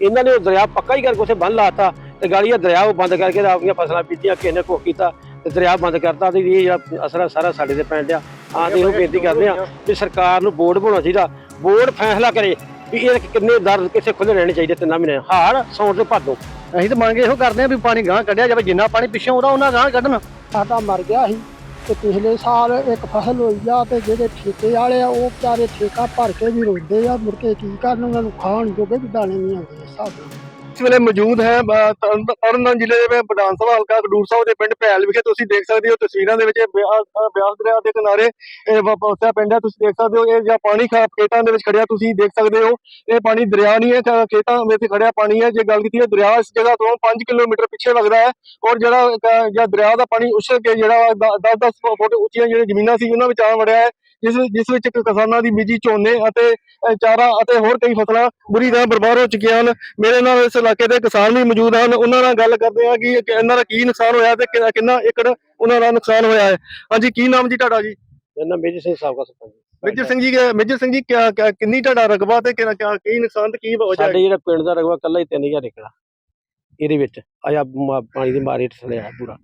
ਇਹਨਾਂ ਨੇ ਉਹ ਦਰਿਆ ਪੱਕਾ ਹੀ ਕਰਕੇ ਉੱਥੇ ਬੰਨ ਲਾਤਾ ਤੇ ਇਹ ਦਰਿਆ ਉਹ ਬੰਦ ਕਰਕੇ ਤੇ ਆਪਣੀਆਂ ਫਸਲਾਂ ਬੀਜੀਆਂ ਕਿਸੇ ਨੇ ਕੀਤਾ ਤੇ ਦਰਿਆ ਬੰਦ ਕਰਤਾ ਤੇ ਇਹ ਜਿਹੜਾ ਅਸਰ ਸਾਰਾ ਸਾਡੇ ਤੇ ਪੈਣ ਡਿਆ। ਆਂ ਤੇ ਇਹੋ ਬੇਨਤੀ ਕਰਦੇ ਆ ਕਿ ਸਰਕਾਰ ਨੂੰ ਬੋਰਡ ਬਣਾਉਣਾ ਚਾਹੀਦਾ। ਬੋਰਡ ਫੈਸਲਾ ਕਰੇ ਵੀ ਇਹ ਕਿੰਨੇ ਦਰ ਕਿੱਥੇ ਖੁੱਲੇ ਰਹਿਣੇ ਚਾਹੀਦੇ ਤਿੰਨਾਂ ਮਹੀਨੇ ਹਾੜ ਸੌਣ ਤੇ ਭਾਦੋਂ। ਅਸੀਂ ਤਾਂ ਮੰਗ ਇਹੋ ਕਰਦੇ ਆ ਵੀ ਪਾਣੀ ਗਾਂ ਕੱਢਿਆ ਜਾਵੇ ਜਿੰਨਾ ਪਾਣੀ ਪਿੱਛੋਂ ਆਉਂਦਾ ਉਹਨਾਂ ਗਾਂ ਕੱਢਣ। ਸਾਡਾ ਮਰ ਗਿਆ ਸੀ। ਤੇ ਪਿਛਲੇ ਸਾਲ ਇੱਕ ਫਸਲ ਹੋਈ ਆ ਤੇ ਜਿਹੜੇ ਠੇਕੇ ਵਾਲੇ ਆ, ਉਹ ਵਿਚਾਰੇ ਠੇਕਾ ਭਰ ਕੇ ਵੀ ਰੋਂਦੇ ਆ, ਮੁੜ ਕੇ ਕੀ ਕਰਨ, ਉਹਨਾਂ ਨੂੰ ਖਾਣ ਜੋਗੇ ਵੀ ਦਾਣੇ ਨਹੀਂ ਆਉਂਦੇ ਹਿਸਾਬ ਨਾਲ। ਇਸ ਵੇਲੇ ਮੌਜੂਦ ਹੈ ਤਰਨਤਾਰਨ ਜ਼ਿਲ੍ਹੇ ਦੇ ਵਿਧਾਨ ਸਭਾ ਹਲਕਾ ਖਡੂਰ ਸਾਹਿਬ ਦੇ ਪਿੰਡ ਭੈਲ ਵਿਖੇ। ਤੁਸੀਂ ਦੇਖ ਸਕਦੇ ਹੋ ਤਸਵੀਰਾਂ ਦੇ ਵਿੱਚ ਬਿਆਸ ਦਰਿਆ ਦੇ ਕਿਨਾਰੇ ਇਹ ਵਪੋਸਿਆ ਪਿੰਡ ਹੈ। ਤੁਸੀਂ ਦੇਖ ਸਕਦੇ ਹੋ, ਇਹ ਜਾਂ ਪਾਣੀ ਖਾ ਖੇਤਾਂ ਦੇ ਵਿੱਚ ਖੜਿਆ, ਤੁਸੀਂ ਦੇਖ ਸਕਦੇ ਹੋ, ਇਹ ਪਾਣੀ ਦਰਿਆ ਨਹੀਂ ਹੈ ਖੇਤਾਂ ਵਿੱਚ ਖੜਿਆ ਪਾਣੀ ਹੈ। ਜੇ ਗੱਲ ਕੀਤੀ ਹੈ, ਦਰਿਆ ਇਸ ਜਗ੍ਹਾ ਤੋਂ 5 ਕਿਲੋਮੀਟਰ ਪਿੱਛੇ ਲੱਗਦਾ ਹੈ ਔਰ ਜਿਹੜਾ ਜਿਹੜਾ ਦਰਿਆ ਦਾ ਪਾਣੀ ਉਛਲ ਕੇ ਜਿਹੜਾ 10-10 ਫੁੱਟ ਉੱਚੀਆਂ ਜਿਹੜੀਆਂ ਜ਼ਮੀਨਾਂ ਸੀ, ਉਹਨਾਂ ਵਿੱਚ ਆ ਵੜਿਆ ਹੈ। ਜਿਸ ਜਿਸ ਵਿੱਚ ਕਿਸਾਨਾਂ ਦੀ ਬੀਜੀ ਝੋਨੇ ਅਤੇ ਚਾਰਾ ਅਤੇ ਹੋਰ ਕਈ ਫਸਲਾਂ ਬੁਰੀ ਤਰ੍ਹਾਂ ਬਰਬਾਦ ਹੋ ਚੁੱਕੀਆਂ ਹਨ। ਮੇਰੇ ਨਾਲ ਇਸ ਇਲਾਕੇ ਦੇ ਕਿਸਾਨ ਵੀ ਮੌਜੂਦ ਹਨ। ਉਹਨਾਂ ਨਾਲ ਗੱਲ ਕਰਦੇ ਹਾਂ ਕਿ ਇਹਨਾਂ ਦਾ ਕੀ ਨੁਕਸਾਨ ਹੋਇਆ ਤੇ ਕਿੰਨਾ ਏਕੜ ਉਹਨਾਂ ਦਾ ਨੁਕਸਾਨ ਹੋਇਆ ਹੈ। ਹਾਂਜੀ ਕੀ ਨਾਮ ਜੀ ਤੁਹਾਡਾ ਜੀ? ਇਹਨਾਂ ਮੇਜਰ ਸਿੰਘ ਸਾਹਿਬ ਦਾ ਸਰਪੰਚ ਮੇਜਰ ਸਿੰਘ ਜੀ ਮੇਜਰ ਸਿੰਘ ਜੀ ਕਿੰਨੀ ਤੁਹਾਡਾ ਰਕਬਾ ਤੇ ਕਿਆ- ਕੀ ਨੁਕਸਾਨ ਤੇ ਕੀ ਹੈ ਸਾਡੇ ਜਿਹੜਾ ਪਿੰਡ ਦਾ ਰਗਵਾ ਕੱਲਾ ਹੀ 3000 ਏਕੜ ਆ। ਇਹਦੇ ਵਿੱਚ ਆਇਆ ਪਾਣੀ ਦੀ ਮਾਰੇ ਥਲਿਆ ਪੂਰਾ।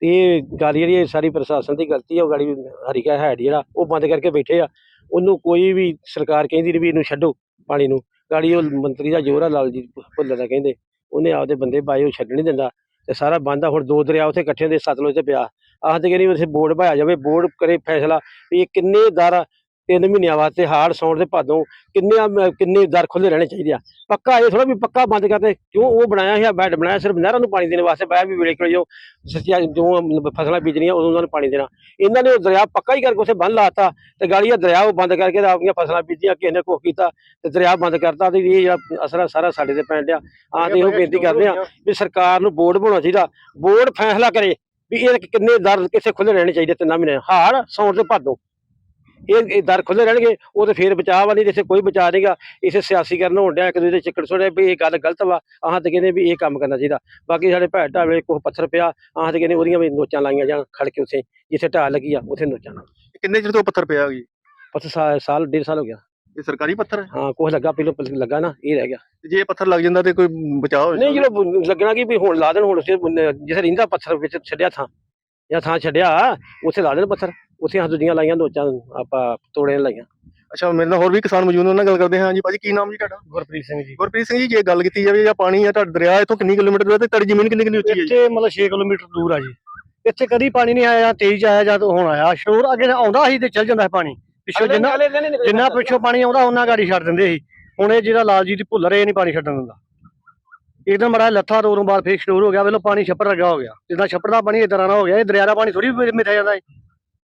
ਤੇ ਇਹ ਗੱਲ ਜਿਹੜੀ ਇਹ ਸਾਰੀ ਪ੍ਰਸ਼ਾਸਨ ਦੀ ਗਲਤੀ ਆ, ਉਹ ਗਾੜੀ ਹਰੀਕਾ ਹੈਡ ਜਿਹੜਾ, ਉਹ ਬੰਦ ਕਰਕੇ ਬੈਠੇ ਆ। ਉਹਨੂੰ ਕੋਈ ਵੀ ਸਰਕਾਰ ਕਹਿੰਦੀ ਵੀ ਇਹਨੂੰ ਛੱਡੋ ਪਾਣੀ ਨੂੰ। ਗਾੜੀ ਉਹ ਮੰਤਰੀ ਦਾ ਜੋਰ ਆ ਲਾਲ ਜੀ ਭੁੱਲਰ ਦਾ ਕਹਿੰਦੇ। ਉਹਨੇ ਆਪਦੇ ਬੰਦੇ ਪਾਏ, ਉਹ ਛੱਡ ਨਹੀਂ ਦਿੰਦਾ। ਤੇ ਸਾਰਾ ਬੰਦ ਆ, ਹੁਣ ਦੋ ਦਰਿਆ ਉੱਥੇ ਇਕੱਠੇ ਦੇ ਸਤਲੁਜ ਤੇ ਪਿਆ। ਆਖਦੇ ਕਹਿੰਦੇ ਉੱਥੇ ਬੋਰਡ ਪਾਇਆ ਜਾਵੇ, ਬੋਰਡ ਕਰੇ ਫੈਸਲਾ ਵੀ ਇਹ ਕਿੰਨੇ ਦਰ ਤਿੰਨ ਮਹੀਨਿਆਂ ਵਾਸਤੇ ਹਾੜ ਸੌਣ ਦੇ ਭਾਦੋਂ ਕਿੰਨੇ ਕਿੰਨੇ ਦਰ ਖੁੱਲੇ ਰਹਿਣੇ ਚਾਹੀਦੇ ਆ। ਪੱਕਾ ਇਹ ਥੋੜਾ ਵੀ ਪੱਕਾ ਬੰਦ ਕਰਦੇ ਕਿਉਂ ਉਹ ਬਣਾਇਆ ਸੀ ਬੈੱਡ ਬਣਾਇਆ, ਸਿਰਫ ਨਹਿਰਾਂ ਨੂੰ ਪਾਣੀ ਦੇਣ ਵਾਸਤੇ ਪਾਇਆ ਵੀ ਵੇਲੇ ਕੋਲ ਜੋ ਸੱਚੀਆਂ ਜੋ ਫਸਲਾਂ ਬੀਜਣੀਆਂ ਉਦੋਂ ਉਹਨਾਂ ਨੂੰ ਪਾਣੀ ਦੇਣਾ। ਇਹਨਾਂ ਨੇ ਉਹ ਦਰਿਆ ਪੱਕਾ ਹੀ ਕਰਕੇ ਉੱਥੇ ਬੰਨ ਲਾਤਾ ਤੇ ਗਾਲੀਆ ਦਰਿਆ ਉਹ ਬੰਦ ਕਰਕੇ ਆਪਣੀਆਂ ਫਸਲਾਂ ਬੀਜੀਆਂ, ਕਿਸੇ ਨੇ ਕੁਛ ਕੀਤਾ ਤੇ ਦਰਿਆ ਬੰਦ ਕਰਤਾ ਤੇ ਇਹ ਜਿਹੜਾ ਅਸਰ ਆ, ਸਾਰਾ ਸਾਡੇ ਤੇ ਪੈਣ ਡਿਆ। ਆਂ ਤੇ ਇਹੋ ਬੇਨਤੀ ਕਰਦੇ ਆ ਵੀ ਸਰਕਾਰ ਨੂੰ ਬੋਰਡ ਬਣਾਉਣਾ ਚਾਹੀਦਾ। ਬੋਰਡ ਫੈਸਲਾ ਕਰੇ ਵੀ ਇਹ ਕਿੰਨੇ ਦਰ ਕਿਸੇ ਖੁੱਲੇ ਰਹਿਣੇ ਚਾਹੀਦੇ ਤਿੰਨਾਂ ਮਹੀਨੇ ਹਾੜ ਸੌਣ ਦੇ ਭਾਦੋਂ। ਇਹ ਇਹ ਦਰ ਖੁੱਲੇ ਰਹਿਣਗੇ ਉਹ ਤੇ ਫੇਰ ਬਚਾਅ ਵਾਲੀ ਜਿੱਥੇ ਕੋਈ ਬਚਾ ਨਹੀਂਗਾ ਇਸੇ ਸਿਆਸੀਕਰਨ ਹੋਣ ਡਿਆ ਇੱਕ ਦੂਜੇ ਦੇ ਚੱਕਰ ਛੋੜੇ ਵੀ ਇਹ ਗੱਲ ਗਲਤ ਵਾ ਆਹਾਂ ਤੇ ਕਹਿੰਦੇ ਵੀ ਇਹ ਕੰਮ ਕਰਨਾ ਚਾਹੀਦਾ। ਬਾਕੀ ਸਾਡੇ ਭੈਣ ਢਾਵੇ ਕੋਲ ਪੱਥਰ ਪਿਆ ਆਹਾਂ ਤੇ ਕਹਿੰਦੇ ਉਹਦੀਆਂ ਵੀ ਨੋਚਾਂ ਲਾਈਆਂ ਜਾਣ ਖੜ ਕੇ ਉੱਥੇ ਜਿੱਥੇ ਢਾਹ ਲੱਗੀ ਆ ਉੱਥੇ ਨੋਚਾਂ। ਕਿੰਨੇ ਚਿਰ ਤੋਂ ਪੱਥਰ ਪਿਆ ਜੀ? ਪੱਥਰ ਸਾਲ ਡੇਢ ਸਾਲ ਹੋ ਗਿਆ। ਇਹ ਸਰਕਾਰੀ ਪੱਥਰ ਹੈ? ਹਾਂ ਕੁਛ ਲੱਗਾ ਪਹਿਲਾਂ ਲੱਗਾ ਨਾ ਇਹ ਰਹਿ ਗਿਆ। ਜੇ ਇਹ ਪੱਥਰ ਲੱਗ ਜਾਂਦਾ ਤੇ ਕੋਈ ਬਚਾਅ ਹੋ ਨਹੀਂ ਜਦੋਂ ਲੱਗਣਾ ਕਿ ਵੀ ਹੁਣ ਲਾ ਦੇਣ ਹੁਣ ਜਿੱਥੇ ਰਹਿੰਦਾ ਪੱਥਰ ਵਿੱਚ ਛੱਡਿਆ ਥਾਂ ਜਾਂ ਥਾਂ ਛੱਡਿਆ ਉੱਥੇ ਲਾ ਦੇਣ ਪੱਥਰ। ਉੱਥੇ ਹੱਥ ਦੂਜੀਆਂ ਲਾਈਆਂ ਨੋਚਾਂ ਆਪਾਂ ਤੋੜੇ ਲਾਈਆਂ। ਅੱਛਾ ਮੇਰੇ ਨਾਲ ਹੋਰ ਵੀ ਕਿਸਾਨ ਮੌਜੂਦ ਨੇ, ਉਹਨਾਂ ਨਾਲ ਗੱਲ ਕਰਦੇ ਹਾਂ। ਜੀ ਭਾਜੀ ਕੀ ਨਾਮ ਜੀ ਤੁਹਾਡਾ? ਗੁਰਪ੍ਰੀਤ ਸਿੰਘ ਜੀ। ਗੁਰਪ੍ਰੀਤ ਸਿੰਘ ਜੀ ਜੇ ਗੱਲ ਕੀਤੀ ਜਾਵੇ ਜਾਂ ਪਾਣੀ ਹੈ ਤੁਹਾਡਾ ਦਰਿਆ ਇੱਥੋਂ ਕਿੰਨੀ ਕਿਲੋਮੀਟਰ ਦੂਰ ਹੈ ਤੇ ਤੁਹਾਡੀ ਜ਼ਮੀਨ ਕਿੰਨੀ ਕਿੰਨੀ ਉੱਚੀ ਹੈ ਜੀ? ਇੱਥੇ ਮਤਲਬ 6 ਕਿਲੋਮੀਟਰ ਦੂਰ ਆ ਜੀ। ਇੱਥੇ ਕਦੀ ਪਾਣੀ ਨਹੀਂ ਆਇਆ ਤੇਜ਼ ਆਇਆ ਜਦ ਹੁਣ ਆਇਆ। ਸ਼ੋਰ ਅੱਗੇ ਆਉਂਦਾ ਸੀ ਤੇ ਚੱਲ ਜਾਂਦਾ ਪਾਣੀ। ਪਿੱਛੋਂ ਜਿੰਨਾ ਜਿੰਨਾ ਪਿੱਛੋਂ ਪਾਣੀ ਆਉਂਦਾ ਉਹਨਾਂ ਗਾੜੀ ਛੱਡ ਦਿੰਦੇ ਸੀ। ਹੁਣ ਇਹ ਜਿਹੜਾ ਲਾਲਜੀਤ ਭੁੱਲਰ ਇਹ ਨਹੀਂ ਪਾਣੀ ਛੱਡਣ ਦਿੰਦਾ। ਇੱਕਦਮ ਮੜਾ ਲੱਥਾ ਤੋਂ ਬਾਅਦ ਫੇਰ ਸਟੋਰ ਹੋ ਗਿਆ ਵੇਲੋ ਪਾਣੀ ਛੱਪੜ ਲੱਗਾ ਹੋ ਗਿਆ। ਜਿੱਦਾਂ ਛੱਪੜ ਦਾ ਪਾਣੀ ਇਦਾਂ ਹੋ ਗਿਆ ਇਹ ਦਰਿਆ ਦਾ ਪਾਣੀ ਥੋੜੀ ਮਿੱਥਿਆ ਜਾਂਦਾ ਹੈ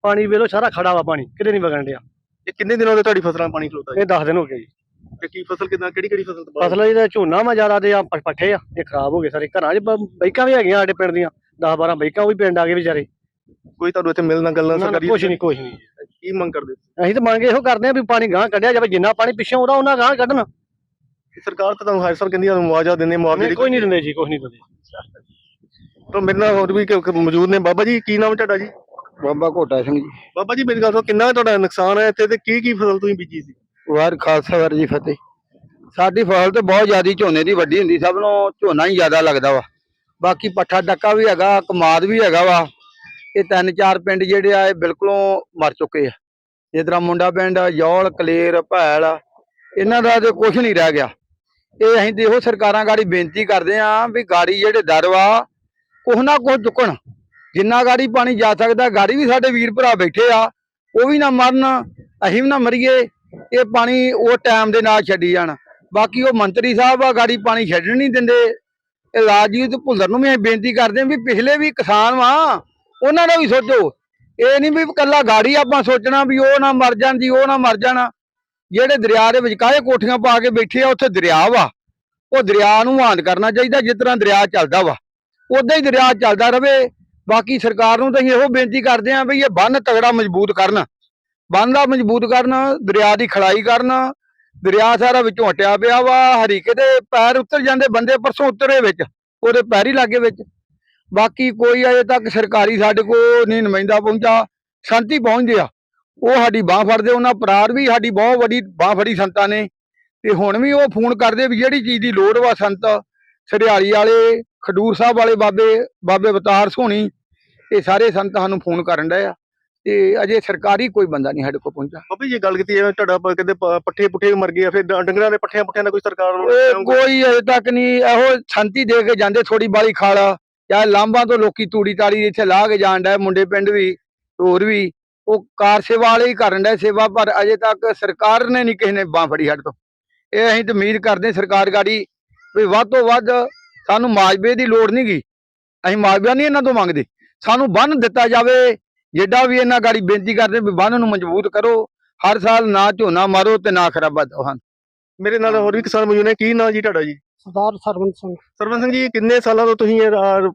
ਪਾਣੀ ਵੇਲੋ ਸਾਰਾ ਖੜਾ ਵਾ ਪਾਣੀ ਕਿਤੇ ਨਹੀਂ ਵਗਣ ਡਿਆ। ਇਹ ਕਿੰਨੇ ਦਿਨਾਂ ਤੋਂ ਤੁਹਾਡੀ ਫਸਲਾਂ ਪਾਣੀ ਖਲੋਤਾ ਜੀ? ਇਹ 10 ਦਿਨ ਹੋ ਗਏ ਜੀ। ਤੇ ਕੀ ਫਸਲ ਕਿਦਾਂ ਕਿਹੜੀ ਕਿਹੜੀ ਫਸਲ ਤਬਾਹ ਫਸਲ ਇਹਦਾ ਝੋਨਾ ਮਾ ਜ਼ਿਆਦਾ ਤੇ ਆ ਪੱਠੇ ਆ ਇਹ ਖਰਾਬ ਹੋ ਗਏ ਸਾਰੇ ਘਰਾਂ 'ਚ ਬਾਈਕਾਂ ਵੀ ਹੈਗੀਆਂ ਸਾਡੇ ਪਿੰਡ ਦੀਆਂ 10 12 ਬਾਈਕਾਂ ਉਹ ਵੀ ਪਿੰਡ ਆ ਗਏ ਵਿਚਾਰੇ। ਕੋਈ ਤੁਹਾਨੂੰ ਇੱਥੇ ਮਿਲਣਾ ਗੱਲਾਂ ਸਰਕਾਰੀ ਕੁਛ ਨਹੀਂ ਕੁਛ ਨਹੀਂ। ਕੀ ਮੰਗ ਕਰਦੇ ਅਸੀਂ ਤਾਂ ਮੰਗ ਇਹੋ ਕਰਦੇ ਆ ਵੀ ਪਾਣੀ ਗਾਂ ਕੱਢਿਆ ਜਾਵੇ ਜਿੰਨਾ ਪਾਣੀ ਪਿੱਛੋਂ ਆਉਂਦਾ ਉਹਨਾਂ ਗਾਂ ਕੱਢਣ। ਸਰਕਾਰ ਤਾਂ ਤੁਹਾਨੂੰ ਹਰ ਸਾਲ ਕਹਿੰਦੀ ਆ ਮੁਆਵਜ਼ਾ ਦਿੰਦੇ ਮੁਆਵਜ਼ੇ ਕੋਈ ਨਹੀਂ ਦਿੰਦੇ ਜੀ ਕੁਛ ਨਹੀਂ ਦਿੰਦੇ। ਤਾਂ ਮੇਰੇ ਨਾਲ ਹੋਰ ਵੀ ਮੌਜੂਦ ਨੇ। ਬਾਬਾ ਜੀ ਕੀ ਨਾਮ ਤੁਹਾਡਾ ਜੀ? ਬਾਬਾ ਘੋਟਾ ਸਿੰਘ ਜੀ। ਬਾਬਾ ਜੀ ਮੇਰੀ ਗੱਲ ਸੁਣੋ ਕਿੰਨਾ ਤੁਹਾਡਾ ਨੁਕਸਾਨ ਹੈ ਇੱਥੇ ਤੇ ਕੀ ਕੀ ਫਸਲ ਤੁਸੀਂ ਬੀਜੀ ਸੀ? ਵਾਰ ਖਾਲਸਾ ਵਾਰ ਜੀ ਫਤਿਹ। ਸਾਡੀ ਫਸਲ ਤੇ ਬਹੁਤ ਜ਼ਿਆਦੀ ਝੋਨੇ ਦੀ ਵੱਡੀ ਹੁੰਦੀ ਸਭ ਨੂੰ ਝੋਨਾ ਹੀ ਜ਼ਿਆਦਾ ਲੱਗਦਾ ਵਾ। ਬਾਕੀ ਪੱਠਾ ਡੱਕਾ ਵੀ ਹੈਗਾ ਕਮਾਦ ਵੀ ਹੈਗਾ ਵਾ। ਇਹ ਤਿੰਨ ਚਾਰ ਪਿੰਡ ਜਿਹੜੇ ਆ ਇਹ ਬਿਲਕੁਲੋਂ ਮਰ ਚੁੱਕੇ ਆ। ਜਿਸ ਤਰ੍ਹਾਂ ਮੁੰਡਾ ਪਿੰਡ ਯੌਲ ਕਲੇਰ ਭੈਲ ਇਹਨਾਂ ਦਾ ਤੇ ਕੁਝ ਨਹੀਂ ਰਹਿ ਗਿਆ। ਇਹ ਅਸੀਂ ਇਹੋ ਸਰਕਾਰਾਂ ਗਾੜੀ ਬੇਨਤੀ ਕਰਦੇ ਆ ਵੀ ਗਾੜੀ ਜਿਹੜੇ ਦਰ ਵਾ ਕੁਛ ਨਾ ਕੁਛ ਚੁੱਕਣ। ਜਿੰਨਾ ਗਾੜੀ ਪਾਣੀ ਜਾ ਸਕਦਾ, ਗਾੜੀ ਵੀ ਸਾਡੇ ਵੀਰ ਭਰਾ ਬੈਠੇ ਆ, ਉਹ ਵੀ ਨਾ ਮਰਨ, ਅਸੀਂ ਵੀ ਨਾ ਮਰੀਏ, ਇਹ ਪਾਣੀ ਉਹ ਟਾਈਮ ਦੇ ਨਾਲ ਛੱਡੀ ਜਾਣ। ਬਾਕੀ ਉਹ ਮੰਤਰੀ ਸਾਹਿਬ ਆ, ਗਾੜੀ ਪਾਣੀ ਛੱਡਣ ਨਹੀਂ ਦਿੰਦੇ। ਇਹ ਰਾਜੀਤ ਭੁੱਲਰ ਨੂੰ ਵੀ ਅਸੀਂ ਬੇਨਤੀ ਕਰਦੇ ਹਾਂ ਵੀ ਪਿਛਲੇ ਵੀ ਕਿਸਾਨ ਵਾ, ਉਹਨਾਂ ਦਾ ਵੀ ਸੋਚੋ। ਇਹ ਨਹੀਂ ਵੀ ਇਕੱਲਾ ਗਾੜੀ ਆਪਾਂ ਸੋਚਣਾ ਵੀ ਉਹ ਨਾ ਮਰ ਜਾਣ ਜੀ, ਉਹ ਨਾ ਮਰ ਜਾਣ। ਜਿਹੜੇ ਦਰਿਆ ਦੇ ਵਿਚਕਾਏ ਕੋਠੀਆਂ ਪਾ ਕੇ ਬੈਠੇ ਆ, ਉੱਥੇ ਦਰਿਆ ਵਾ। ਉਹ ਦਰਿਆ ਨੂੰ ਆਂਦ ਕਰਨਾ ਚਾਹੀਦਾ, ਜਿਸ ਤਰ੍ਹਾਂ ਦਰਿਆ ਚੱਲਦਾ ਵਾ। ਉਦਾਂ ਹੀ ਦਰਿਆ ਚੱਲਦਾ ਰਵੇ। ਬਾਕੀ ਸਰਕਾਰ ਨੂੰ ਤਾਂ ਅਸੀਂ ਇਹੋ ਬੇਨਤੀ ਕਰਦੇ ਹਾਂ ਵੀ ਇਹ ਬੰਨ ਤਗੜਾ ਮਜ਼ਬੂਤ ਕਰਨ। ਬੰਨ ਦਾ ਮਜ਼ਬੂਤ ਕਰਨ, ਦਰਿਆ ਦੀ ਖੜਾਈ ਕਰਨ। ਦਰਿਆ ਸਾਰਾ ਵਿੱਚੋਂ ਹਟਿਆ ਪਿਆ ਵਾ ਹਰੀਕੇ ਦੇ ਪੈਰ ਉੱਤਰ ਜਾਂਦੇ ਬੰਦੇ ਪਰਸੋਂ ਉਤਰੇ ਵਿੱਚ, ਉਹਦੇ ਪੈਰ ਹੀ ਲਾਗੇ ਵਿੱਚ। ਬਾਕੀ ਕੋਈ ਅਜੇ ਤੱਕ ਸਰਕਾਰੀ ਸਾਡੇ ਕੋਲ ਨਹੀਂ ਨੁਮਾਇੰਦਾ ਪਹੁੰਚਾ, ਸੰਤੀ ਪਹੁੰਚਦੇ ਆ। ਉਹ ਸਾਡੀ ਬਾਹ ਫੜਦੇ, ਉਹਨਾਂ ਪਰਾਰ ਵੀ ਸਾਡੀ ਬਹੁਤ ਵੱਡੀ ਬਾਹ ਫੜੀ ਸੰਤਾਂ ਨੇ। ਤੇ ਹੁਣ ਵੀ ਉਹ ਫੋਨ ਕਰਦੇ ਵੀ ਜਿਹੜੀ ਚੀਜ਼ ਦੀ ਲੋੜ ਵਾ ਸੰਤ ਸਰਿਆਲੀ ਵਾਲੇ, ਖਡੂਰ ਸਾਹਿਬ ਵਾਲੇ ਬਾਬੇ ਬਾਬੇ ਅਵਤਾਰ ਸੋਹਣੀ ਇਹ ਸਾਰੇ ਸੰਤ ਸਾਨੂੰ ਫੋਨ ਕਰਨ ਡਏ ਆ ਤੇ ਅਜੇ ਸਰਕਾਰੀ ਕੋਈ ਬੰਦਾ ਨਹੀਂ ਸਾਡੇ ਕੋਲ ਪਹੁੰਚਾ ਬਾਬਾ ਜੀ ਗੱਲ ਕੀਤੀ ਜਾਵੇ ਤੁਹਾਡਾ ਕਹਿੰਦੇ ਪੱਠੇ ਪੁੱਠੇ ਮਰ ਗਏ ਫਿਰ ਡੰਗਰਾਂ ਦੇ ਪੱਠਿਆਂ ਪੁੱਠਿਆਂ ਦਾ ਕੋਈ ਸਰਕਾਰ ਕੋਈ ਅਜੇ ਤੱਕ ਨਹੀਂ ਇਹੋ ਸੰਤੀ ਦੇ ਕੇ ਜਾਂਦੇ ਥੋੜੀ ਬਾਲੀ ਖਾਲਾ ਜਾਂ ਲਾਂਬਾਂ ਤੋਂ ਲੋਕੀ ਤੂੜੀ ਤਾੜੀ ਇੱਥੇ ਲਾ ਕੇ ਜਾਣ ਡਏ ਮੁੰਡੇ ਪਿੰਡ ਵੀ ਹੋਰ ਵੀ ਉਹ ਕਾਰ ਸੇਵਾ ਵਾਲੇ ਹੀ ਕਰਨ ਡਏ ਸੇਵਾ ਪਰ ਅਜੇ ਤੱਕ ਸਰਕਾਰ ਨੇ ਨਹੀਂ ਕਿਸੇ ਨੇ ਬਾਹ ਫੜੀ ਸਾਡੇ ਤੋਂ। ਇਹ ਅਸੀਂ ਤਾਂ ਉਮੀਦ ਕਰਦੇ ਸਰਕਾਰ ਗਾੜੀ ਵੀ ਵੱਧ ਤੋਂ ਵੱਧ ਸਾਨੂੰ ਮਾਜਬੇ ਦੀ ਲੋੜ ਨਹੀਂ ਗੀ ਅਸੀਂ ਮਾਜਬਾ ਨਹੀਂ ਇਹਨਾਂ ਤੋਂ ਮੰਗਦੇ। ਸਾਨੂੰ ਬੰਨ ਦਿੱਤਾ ਜਾਵੇ। ਜਿੱਡਾ ਵੀ ਇਹਨਾਂ ਗਾੜੀ ਬੇਨਤੀ ਕਰਦੇ ਵੀ ਬੰਨ ਨੂੰ ਮਜ਼ਬੂਤ ਕਰੋ। ਹਰ ਸਾਲ ਨਾ ਝੋਨਾ ਮਾਰੋ ਤੇ ਨਾ ਖਰਾਬਾ ਦਵਾਂ ਮੇਰੇ ਨਾਲ ਹੋਰ ਵੀ ਕਿਸਾਨ ਮੌਜੂਦ ਨੇ। ਕੀ ਨਾਂ ਜੀ ਤੁਹਾਡਾ ਜੀ? ਸਰਦਾਰ ਸਰਵਨ ਸਿੰਘ। ਸਰਵਨ ਸਿੰਘ ਜੀ ਕਿੰਨੇ ਸਾਲਾਂ ਤੋਂ ਤੁਸੀਂ ਇਹ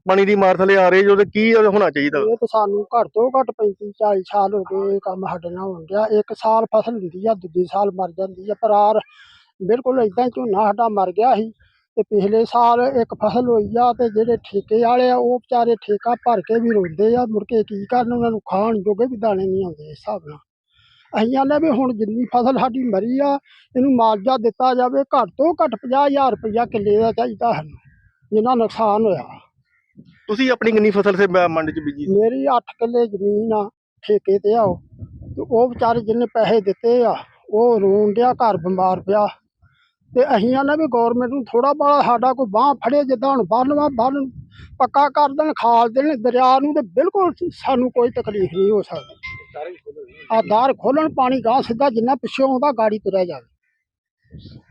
ਪਾਣੀ ਦੀ ਮਾਰ ਥੱਲੇ ਆ ਰਹੇ ਜੋ ਤੇ ਕੀ ਹੋਣਾ ਚਾਹੀਦਾ? ਇਹ ਤਾਂ ਸਾਨੂੰ ਘੱਟ ਤੋਂ ਘੱਟ 35 40 ਸਾਲ ਹੋ ਗਏ ਇਹ ਕੰਮ ਸਾਡੇ ਨਾਲ ਹੋਣ ਡਿਆ। ਇੱਕ ਸਾਲ ਫਸਲ ਹੁੰਦੀ ਆ ਦੂਜੇ ਸਾਲ ਮਰ ਜਾਂਦੀ ਆ। ਪਰ ਆਰ ਬਿਲਕੁਲ ਇਦਾਂ ਝੋਨਾ ਸਾਡਾ ਮਰ ਗਿਆ ਸੀ। ਤੇ ਪਿਛਲੇ ਸਾਲ ਇੱਕ ਫਸਲ ਹੋਈ ਆ ਤੇ ਜਿਹੜੇ ਠੇਕੇ ਵਾਲੇ ਆ ਉਹ ਵਿਚਾਰੇ ਠੇਕਾ ਭਰ ਕੇ ਵੀ ਰੋਂਦੇ ਆ ਮੁੜ ਕੇ ਕੀ ਕਰਨ ਉਹਨਾਂ ਨੂੰ ਖਾਣ ਜੋਗੇ ਵੀ ਦਾਣੇ ਨਹੀਂ ਆਉਂਦੇ ਇਸ ਹਿਸਾਬ ਨਾਲ। ਅਸੀਂ ਆਨੇ ਵੀ ਹੁਣ ਜਿੰਨੀ ਫਸਲ ਸਾਡੀ ਮਰੀ ਆ ਇਹਨੂੰ ਮੁਆਵਜ਼ਾ ਦਿੱਤਾ ਜਾਵੇ ਘੱਟ ਤੋਂ ਘੱਟ 50000 ਰੁਪਇਆ ਕਿੱਲੇ ਦਾ ਚਾਹੀਦਾ ਸਾਨੂੰ ਜਿੰਨਾ ਨੁਕਸਾਨ ਹੋਇਆ। ਤੁਸੀਂ ਆਪਣੀ ਕਿੰਨੀ ਫਸਲ ਸੇ ਮ- ਮੰਡ ਚ ਬੀਜੀ? ਮੇਰੀ 8 ਕਿੱਲੇ ਜ਼ਮੀਨ ਆ ਠੇਕੇ ਤੇ ਆ ਉਹ ਤੇ ਉਹ ਵਿਚਾਰੇ ਜਿਹਨੇ ਪੈਸੇ ਦਿੱਤੇ ਆ ਉਹ ਰੋਣ ਡਿਆ ਘਰ ਬਿਮਾਰ ਪਿਆ। ਤੇ ਅਸੀਂ ਆਨੇ ਵੀ ਗਵਰਨਮੈਂਟ ਨੂੰ ਥੋੜਾ ਬੜਾ ਸਾਡਾ ਕੋਈ ਬਾਹ ਫੜੇ ਜਿੱਦਾਂ ਹੁਣ ਬੰਨ੍ਹਵਾ ਬੰਨ ਪੱਕਾ ਕਰ ਦੇਣ ਖਾਲ ਦੇਣ ਦਰਿਆ ਨੂੰ ਤੇ ਬਿਲਕੁਲ ਸਾਨੂੰ ਕੋਈ ਤਕਲੀਫ ਨਹੀਂ ਹੋ ਸਕਦੀ। ਆ ਦਾਰ ਖੋਲਣ ਪਾਣੀ ਗਾਂ ਸਿੱਧਾ ਜਿੰਨਾ ਪਿੱਛੋਂ ਆਉਂਦਾ ਗਾੜੀ ਤੁਰਿਆ ਜਾਵੇ।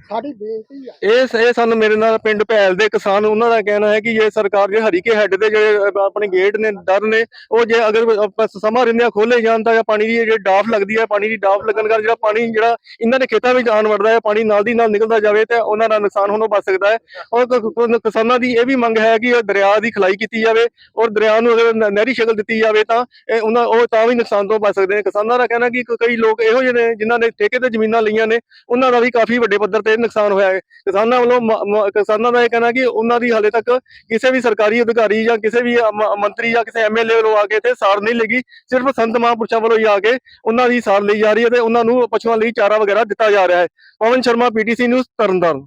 ਸਾਡੀ ਬੇਨਤੀ ਆ। ਇਹ ਇਹ ਸਾਨੂੰ ਮੇਰੇ ਨਾਲ ਪਿੰਡ ਭੈਲ ਦੇ ਕਿਸਾਨ ਉਹਨਾਂ ਦਾ ਕਹਿਣਾ ਹੈ ਕਿ ਇਹ ਸਰਕਾਰ ਦੇ ਹਰੀਕੇ ਹੈੱਡ ਦੇ ਜਿਹੜੇ ਆਪਣੇ ਗੇਟ ਨੇ ਦਰ ਨੇ, ਉਹ ਜੇ ਅਗਰ ਸਮਾਂ ਰਹਿੰਦਿਆਂ ਖੋਲੇ ਜਾਣ ਤਾਂ ਪਾਣੀ ਦੀ ਜਿਹੜੀ ਡਾਫ ਲੱਗਦੀ ਹੈ, ਪਾਣੀ ਦੀ ਡਾਫ ਲੱਗਣ ਕਰਕੇ ਜਿਹੜਾ ਪਾਣੀ, ਜਿਹੜਾ ਇਹਨਾਂ ਦੇ ਖੇਤਾਂ ਵਿੱਚ ਆਣ ਵੜਦਾ ਹੈ, ਪਾਣੀ ਨਾਲ ਦੀ ਨਾਲ ਨਿਕਲਦਾ ਜਾਵੇ ਤੇ ਉਹਨਾਂ ਦਾ ਨੁਕਸਾਨ ਹੋਣੋਂ ਬਚ ਸਕਦਾ ਹੈ। ਔਰ ਕਿਸਾਨਾਂ ਦੀ ਇਹ ਵੀ ਮੰਗ ਹੈ ਕਿ ਦਰਿਆ ਦੀ ਖਲਾਈ ਕੀਤੀ ਜਾਵੇ ਔਰ ਦਰਿਆ ਨੂੰ ਅਗਰ ਨਹਿਰੀ ਸ਼ਕਲ ਦਿੱਤੀ ਜਾਵੇ ਤਾਂ ਇਹ ਉਹਨਾਂ, ਉਹ ਤਾਂ ਵੀ ਨੁਕਸਾਨ ਤੋਂ ਬਚ ਸਕਦੇ ਨੇ। ਕਿਸਾਨਾਂ ਦਾ ਕਹਿਣਾ ਕਿ, ਕਈ ਲੋਕ ਇਹੋ ਜਿਹੇ ਨੇ ਜਿਨ੍ਹਾਂ ਨੇ ਠੇਕੇ ਤੇ ਜ਼ਮੀਨਾਂ ਲਈਆਂ ਨੇ, ਉਹਨਾਂ ਦਾ ਵੀ ਕਾਫੀ ਵੱਡੇ ਪੱਧਰ ਤੇ ਨੁਕਸਾਨ ਹੋਇਆ ਹੈ। ਕਿਸਾਨਾਂ ਵੱਲੋਂ ਕਿਸਾਨਾਂ ਦਾ ਇਹ ਕਹਿਣਾ ਕਿ ਉਹਨਾਂ ਦੀ ਹਾਲੇ ਤੱਕ ਕਿਸੇ ਵੀ ਸਰਕਾਰੀ ਅਧਿਕਾਰੀ ਜਾਂ ਕਿਸੇ ਵੀ ਮੰਤਰੀ ਜਾਂ ਕਿਸੇ ਐਮਐਲਏ ਵੱਲੋਂ ਆ ਕੇ ਇੱਥੇ ਸਾਰ ਨਹੀਂ ਲੱਗੀ। ਸਿਰਫ ਸੰਤ ਮਹਾਂਪੁਰਸ਼ਾਂ ਵੱਲੋਂ ਹੀ ਆ ਕੇ ਉਹਨਾਂ ਦੀ ਸਾਰ ਲਈ ਜਾ ਰਹੀ ਹੈ ਤੇ ਉਹਨਾਂ ਨੂੰ ਪਸ਼ੂਆਂ ਲਈ ਚਾਰਾ ਵਗੈਰਾ ਦਿੱਤਾ ਜਾ ਰਿਹਾ ਹੈ। Pawan Sharma PTC news, Tarn Taran.